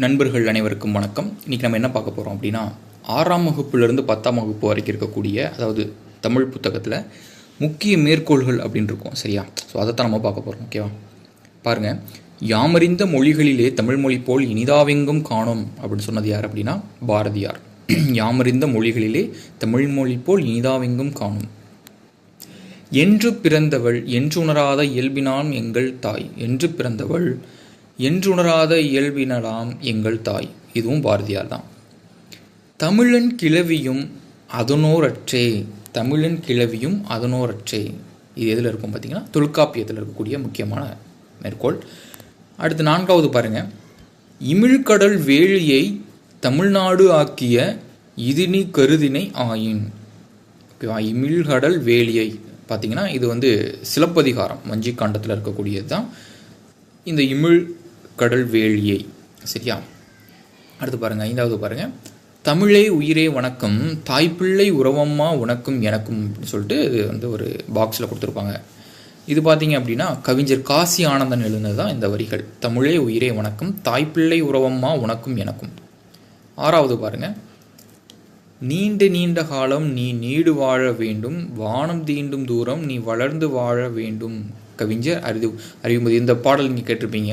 நண்பர்கள் அனைவருக்கும் வணக்கம். இன்றைக்கி நம்ம என்ன பார்க்க போகிறோம் அப்படின்னா ஆறாம் வகுப்புலேருந்து பத்தாம் வகுப்பு வரைக்கும் இருக்கக்கூடிய அதாவது தமிழ் புத்தகத்தில் முக்கிய மேற்கோள்கள் அப்படின்னு இருக்கும் சரியா? ஸோ அதைத்தான் நம்ம பார்க்க போகிறோம் ஓகேவா பாருங்கள் யாமறிந்த மொழிகளிலே தமிழ் மொழி போல் இனிதாவெங்கும் காணோம் அப்படின்னு சொன்னது யார் அப்படின்னா பாரதியார். யாமறிந்த மொழிகளிலே தமிழ் மொழி போல் இனிதாவெங்கும் காணும். என்று பிறந்தவள் என்று உணராத இயல்பினான் எங்கள் தாய் என்று பிறந்தவள் என்றுணராத இயல்பினலாம் எங்கள் தாய். இதுவும் பாரதியார் தான். தமிழன் கிளவியும் அதனோரற்றே. தமிழன் கிளவியும் அதனோரற்றே. இது எதில் இருக்கும் பார்த்தீங்கன்னா தொல்காப்பியத்தில் இருக்கக்கூடிய முக்கியமான மேற்கோள். அடுத்து நான்காவது பாருங்கள் இமிழ்கடல் வேலியை தமிழ்நாடு ஆக்கிய இதினி கருதினை ஆயின். ஓகேவா? இமிழ்கடல் வேலியை. பார்த்தீங்கன்னா இது வந்து சிலப்பதிகாரம் வஞ்சிக்காண்டத்தில் இருக்கக்கூடியது தான் இந்த இமிழ் கடல் வேலியை சரியா? அடுத்து பாருங்க ஐந்தாவது பாருங்க. தமிழே உயிரே வணக்கம் தாய்ப்பிள்ளை உறவம்மா உனக்கும் எனக்கும் அப்படின்னு சொல்லிட்டு இது வந்து ஒரு பாக்ஸில் கொடுத்துருப்பாங்க. இது பார்த்தீங்க அப்படின்னா கவிஞர் காசி ஆனந்தன் எழுந்தது தான் இந்த வரிகள். தமிழே உயிரே வணக்கம் தாய்ப்பிள்ளை உறவம்மா உனக்கும் எனக்கும். ஆறாவது பாருங்கள் நீண்ட நீண்ட காலம் நீ நீடு வாழ வேண்டும் வானம் தீண்டும் தூரம் நீ வளர்ந்து வாழ வேண்டும். கவிஞர் அறிவு அறிவுமதி இந்த பாடல் நீங்கள் கேட்டிருப்பீங்க.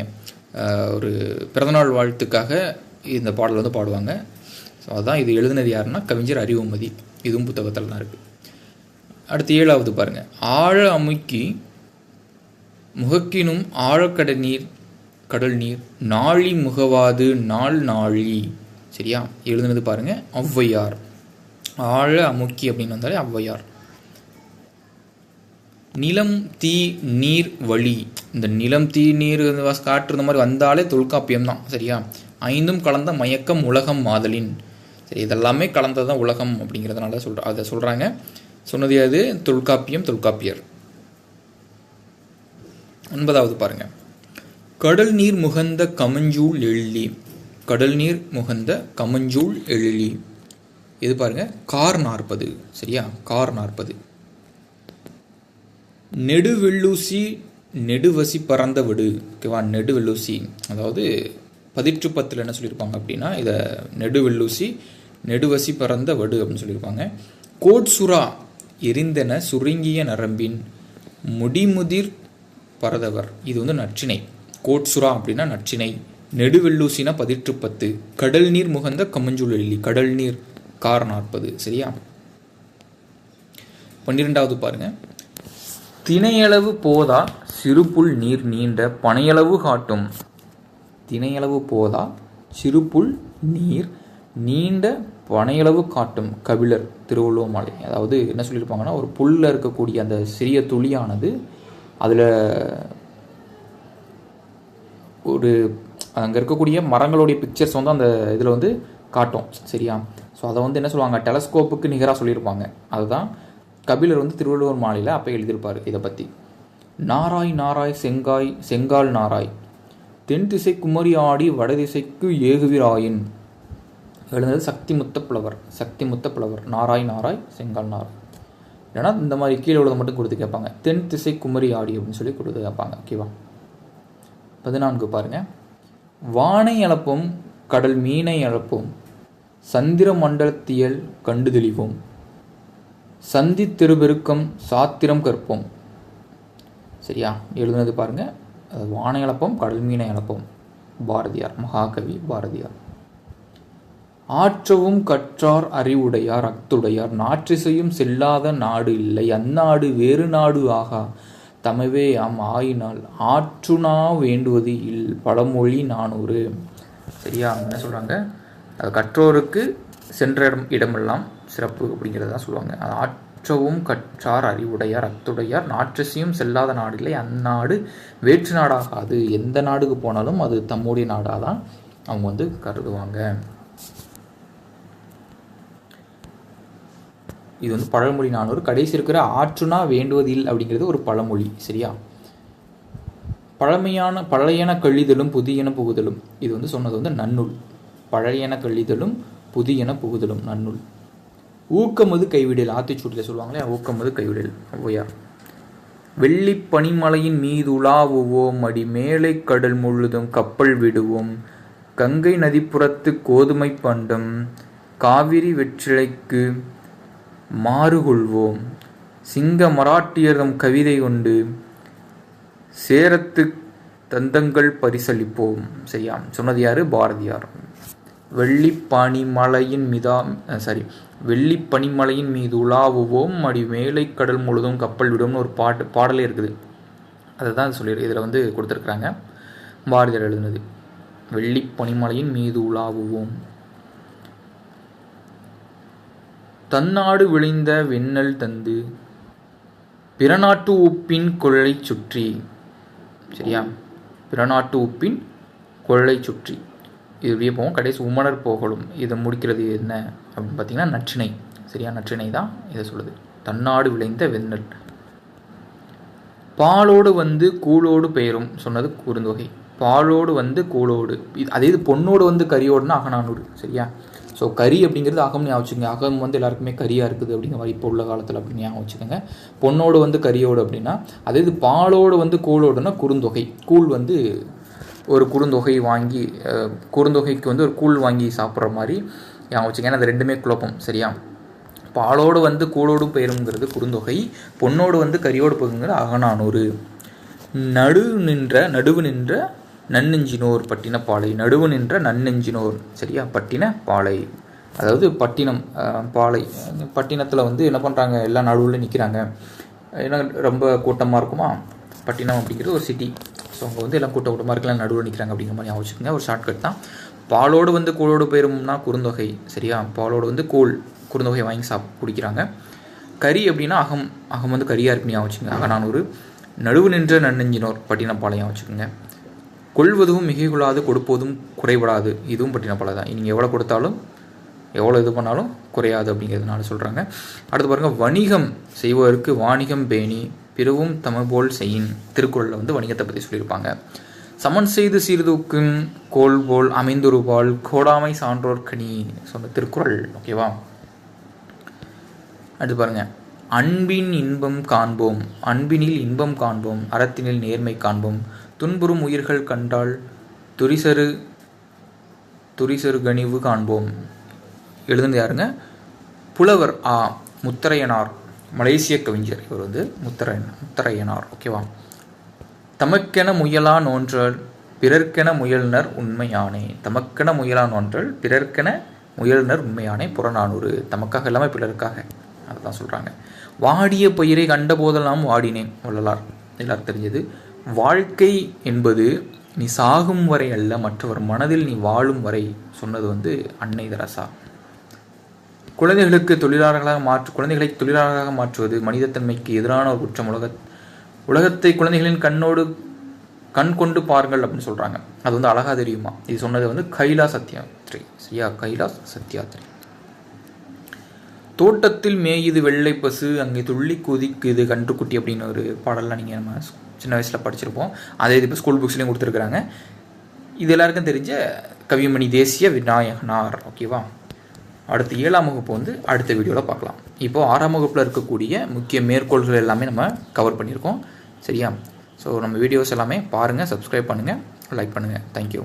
ஒரு பிறந்தநாள் வாழ்த்துக்காக இந்த பாடல் வந்து பாடுவாங்க. ஸோ அதான் இது எழுதினது யாருன்னா கவிஞர் அறிவுமதி. இதுவும் புத்தகத்தில் தான் இருக்குது அடுத்து ஏழாவது பாருங்கள் ஆழ அமுக்கி முகக்கினும் ஆழக்கடல் நீர் கடல் நீர் நாழி முகவாது நாள் நாழி. சரியா? எழுதுனது பாருங்கள் ஔவையார். ஆழ அமுக்கி அப்படின்னு வந்தாலே ஔவையார். நிலம் தீ நீர் வழி. இந்த நிலம் தீ நீர் காற்று இந்த மாதிரி வந்தாலே தொல்காப்பியம் தான் சரியா? ஐந்தும் கலந்த மயக்கம் உலகம் மாதலின். சரி இதெல்லாமே கலந்தது தான் உலகம் அப்படிங்கிறதுனால சொல்கிற அதை சொல்கிறாங்க சொன்னது அது தொல்காப்பியம் தொல்காப்பியர். ஒன்பதாவது பாருங்க. கடல் நீர் முகந்த கமஞ்சூள் எழிலி. கடல் நீர் முகந்த கமஞ்சூள் எழிலி. இது பாருங்க கார் நாற்பது சரியா? கார் நாற்பது. நெடுவெள்ளூசி நெடுவசி பறந்த விடு ஓகேவா? நெடுவெல்லூசி அதாவது பதிற்று பத்தில் என்ன சொல்லியிருப்பாங்க அப்படின்னா இதை நெடுவெல்லூசி நெடுவசி பறந்த வடு அப்படின்னு சொல்லியிருப்பாங்க கோட்சுரா எரிந்தன சுருங்கிய நரம்பின் முடிமுதிர் பரதவர். இது வந்து நற்றினை கோட்சுரா அப்படின்னா நற்றினை நெடுவெல்லூசினா பதிற்று பத்து கடல் நீர் முகந்த கமஞ்சூல் கடல் நீர் கார் நாற்பது சரியா? பன்னிரெண்டாவது பாருங்கள் திணையளவு போதா சிறுபுல் நீர் நீண்ட பனையளவு காட்டும். திணையளவு போதா சிறுபுல் நீர் நீண்ட பனையளவு காட்டும். கபிலர் திருவள்ளுவமலை. அதாவது என்ன சொல்லியிருப்பாங்கன்னா ஒரு புல்லில் இருக்கக்கூடிய அந்த சிறிய துளியானது அதில் ஒரு அங்கே இருக்கக்கூடிய மரங்களுடைய பிக்சர்ஸ் வந்து அந்த இதில் வந்து காட்டும். சரியா? ஸோ அதை வந்து என்ன சொல்லுவாங்க? டெலஸ்கோப்புக்கு நிகராக சொல்லியிருப்பாங்க. அதுதான் கபிலர் வந்து திருவள்ளுவர் மாலையில் அப்போ எழுதியிருப்பார் இதை பற்றி நாராய் நாராய் செங்காய் செங்கால் நாராய் தென் திசை குமரி ஆடி வடதிசைக்கு ஏகுவிராயின் எழுந்தது சக்தி முத்த புலவர் சக்தி முத்த புலவர். நாராய் நாராய் செங்கால் நாராய். ஏன்னா இந்த மாதிரி கீழே உள்ளதை மட்டும் கொடுத்து கேட்பாங்க. தென் திசை குமரி ஆடி அப்படின்னு சொல்லி கொடுத்து கேட்பாங்க. ஓகேவா? பதினான்கு பாருங்க. வானை அளப்பும் கடல் மீனை அளப்பும் சந்திர மண்டலத்தியல் கண்டு தெளிவோம் சந்தி திருபெருக்கம் சாத்திரம் கற்போம். சரியா? எழுதுனது பாருங்க. அது இழப்பம் கடல் மீன இழப்பம் பாரதியார் மகாகவி பாரதியார். ஆற்றவும் கற்றார் அறிவுடையார் அத்துடையார். நாற்றிசையும் செல்லாத நாடு இல்லை. அந்நாடு வேறு நாடு ஆகா. தமவே ஆம் ஆயினால் ஆற்றுனா வேண்டுவது இல் பழமொழி நானூறு. சரியா? என்ன சொல்கிறாங்க அது கற்றோருக்கு சென்ற இடம் இடமெல்லாம் சிறப்பு அப்படிங்கிறதான் சொல்லுவாங்க. அது கற்றவும் கற்றார் அறிவுடையார். அத்துடையார் நாற்றசியும் செல்லாத நாடில்லை. அந்நாடு வேற்று நாடாகாது. எந்த நாடுக்கு போனாலும் அது தம்முடைய நாடாக தான் அவங்க வந்து கருதுவாங்க. இது வந்து பழமொழி. நானூறு கடைசி இருக்கிற ஆற்றுனா வேண்டுவதில் அப்படிங்கிறது ஒரு பழமொழி. சரியா? பழமையான பழையன கழிதலும் புதியன புகுதலும். இது வந்து சொன்னது வந்து நன்னூல். பழையன கழிதலும் புதியன புகுதலும் நன்னூல். ஊக்கமது கைவிடல். ஆத்திச்சூட்டில் சொல்லுவாங்களே ஊக்கமது கைவிடல். ஓயா வெள்ளி பனிமலையின் மீது உலாவுவோம் அடி மேலை கடல் முழுதும் கப்பல் விடுவோம். கங்கை நதிப்புறத்து கோதுமை பண்டம் காவிரி வெற்றிலைக்கு மாறுகொள்வோம். சிங்க மராட்டியர்தம் கவிதை கொண்டு சேரத்து தந்தங்கள் பரிசளிப்போம் செய்யாம். சொன்னது யாரு? பாரதியார். வெள்ளி பனிமலையின் மிதா சாரி வெள்ளி பனிமலையின் மீது உலாவுவோம். அடி மேலை கடல் முழுதும் கப்பல் விடும்னு ஒரு பாட்டு பாடலே இருக்குது. அதை தான் சொல்லியிருக்கு இதில் வந்து கொடுத்துருக்குறாங்க. பாரதியார் எழுதுனது. வெள்ளி பனிமலையின் மீது உலாவுவோம். தன்னாடு விளைந்த வெண்ணல் தந்து பிறநாட்டு உப்பின் கொள்ளை சுற்றி. சரியா? பிறநாட்டு உப்பின் கொள்ளை சுற்றி. இது இப்படியே போவோம் கடைசி உமணர் போகலும் இதை முடிக்கிறது என்ன? அப்படின்னு பார்த்தீங்கன்னா நச்சினை சரியா? நச்சினை தான் இதை சொல்லுது. தன்னாடு விளைந்த வெண்ணல் பாலோடு வந்து கூழோடு பெயரும் சொன்னது குறுந்தொகை. பாலோடு வந்து கூழோடு. இது அதே இது பொண்ணோடு வந்து கரியோடுனா அகநானூறு. சரியா? ஸோ கறி அப்படிங்கிறது அகம் ஞாபகம் வச்சுக்கோங்க அகம் வந்து எல்லாருக்குமே கரியாக இருக்குது அப்படிங்கிற மாதிரி இப்போ உள்ள காலத்தில் அப்படின்னு ஞாபகம் வச்சுக்கோங்க. பொண்ணோடு வந்து கரியோடு அப்படின்னா அதே இது பாலோடு வந்து கூழோடுனா குறுந்தொகை. கூழ் வந்து ஒரு குறுந்தொகை வாங்கி குறுந்தொகைக்கு வந்து ஒரு கூழ் வாங்கி சாப்பிட்ற மாதிரி ஞாபகம் வச்சுங்க ஏன்னா அது ரெண்டுமே குழப்பம் சரியா? பாலோடு வந்து கூழோடு பெயருங்கிறது குறுந்தொகை பொண்ணோடு வந்து கரியோடு போகுங்கிறது அகநானூறு. நடு நின்ற நடுவு நின்ற நன்னெஞ்சினோர் பட்டினப்பாலை நடுவு நின்ற நன்னெஞ்சினோர் சரியா? பட்டின பாலை. அதாவது பட்டினம் பாலை. பட்டினத்தில் வந்து என்ன பண்ணுறாங்க எல்லா நடுவில் நிற்கிறாங்க ஏன்னா ரொம்ப கூட்டமாக இருக்குமா? பட்டினம் அப்படிங்கிறது ஒரு சிட்டி ஸோ அவங்க வந்து எல்லாம் கூட்ட கூட்டமாக இருக்கலாம் நடுவில் நிற்கிறாங்க அப்படிங்கிற மாதிரி ஞாபகம் வச்சுக்கோங்க. ஒரு ஷார்ட்கட் தான். பாலோடு வந்து கூழோடு போயிரும்னா குறுந்தொகை சரியா? பாலோடு வந்து கூழ் குறுந்தொகை வாங்கி சாப் குடிக்கிறாங்க. கறி அப்படின்னா அகம் அகம் வந்து கறியாக இருக்குன்னு ஞாபகம் வச்சுக்கோங்க. அகநானூறு. நடுவு நின்ற நன்னெஞ்சினோர் பட்டினப்பாளையம் வச்சுக்கோங்க. கொள்வதும் மிகை கொள்ளாது கொடுப்பதும் குறைபடாது. இதுவும் பட்டினப்பாளை தான். நீங்கள் எவ்வளோ கொடுத்தாலும் எவ்வளோ இது பண்ணாலும் குறையாது அப்படிங்கிறதுனால சொல்கிறாங்க அடுத்து பாருங்கள் வணிகம் செய்வதற்கு வாணிகம் பேணி பிறவும் தமிழ்போல் செய்யின் திருக்குறளில் வந்து வணிகத்தை பற்றி சொல்லியிருப்பாங்க. சமன் செய்து சீர்தூக்கும் கோல் போல் அமைந்தொருபால் கோடாமை சான்றோர் கனி சொன்ன திருக்குறள் ஓகேவா? அடுத்து பாருங்க. அன்பின் இன்பம் காண்போம் அன்பினில் இன்பம் காண்போம் அறத்தினில் நேர்மை காண்போம். துன்புறும் உயிர்கள் கண்டால் துரிசரு துரிசரு கனிவு காண்போம். எழுதுனது யாருங்க? புலவர் ஆ முத்தரையனார். மலேசிய கவிஞர் இவர் வந்து முத்தரையன் முத்தரையனார். ஓகேவா தமக்கென முயலா நோன்றல் பிறர்க்கென முயல்னர் உண்மையானே. தமக்கென முயலா நோன்றல் பிறர்க்கென முயல்னர் உண்மையானே. புறநானூறு. தமக்காக இல்லாமல் பிறருக்காக. அதுதான் சொல்கிறாங்க வாடிய பயிரை கண்ட போதெல்லாம் வாடினேன். வள்ளலார். எல்லாரும் தெரிஞ்சது. வாழ்க்கை என்பது நீ சாகும் வரை அல்ல மற்றவர் மனதில் நீ வாழும் வரை சொன்னது வந்து அன்னை தரசா. குழந்தைகளுக்கு தொழிலாளர்களாக மாற்று குழந்தைகளை தொழிலாளர்களாக மாற்றுவது மனிதத்தன்மைக்கு எதிரான ஒரு குற்றம். உலக உலகத்தை குழந்தைகளின் கண்ணோடு கண் கொண்டு பாருங்கள் அப்படின்னு சொல்கிறாங்க அது வந்து அழகா தெரியுமா? இது சொன்னது வந்து கைலா சத்யாத்ரி சரியா? கைலாஸ் சத்யாத்ரி தோட்டத்தில் மேயுது வெள்ளை பசு அங்கே துள்ளி குதிக்குது கன்றுக்குட்டி அப்படின்னு ஒரு பாடல்லாம் நீங்கள் நம்ம சின்ன வயசில் படிச்சிருப்போம். அதே இது இப்போ ஸ்கூல் புக்ஸ்லேயும் கொடுத்துருக்குறாங்க. இது எல்லாருக்கும் தெரிஞ்ச கவிமணி தேசிய விநாயகனார் ஓகேவா அடுத்து ஏழாம் வகுப்பு வந்து அடுத்த வீடியோவில் பார்க்கலாம். இப்போ ஆறாம் வகுப்பில் இருக்கக்கூடிய முக்கிய மேற்கோள்கள் எல்லாமே நம்ம கவர் பண்ணியிருக்கோம். சரியா? ஸோ நம்ம வீடியோஸ் எல்லாமே பாருங்கள் சப்ஸ்கிரைப் பண்ணுங்கள் லைக் பண்ணுங்கள் தேங்க்யூ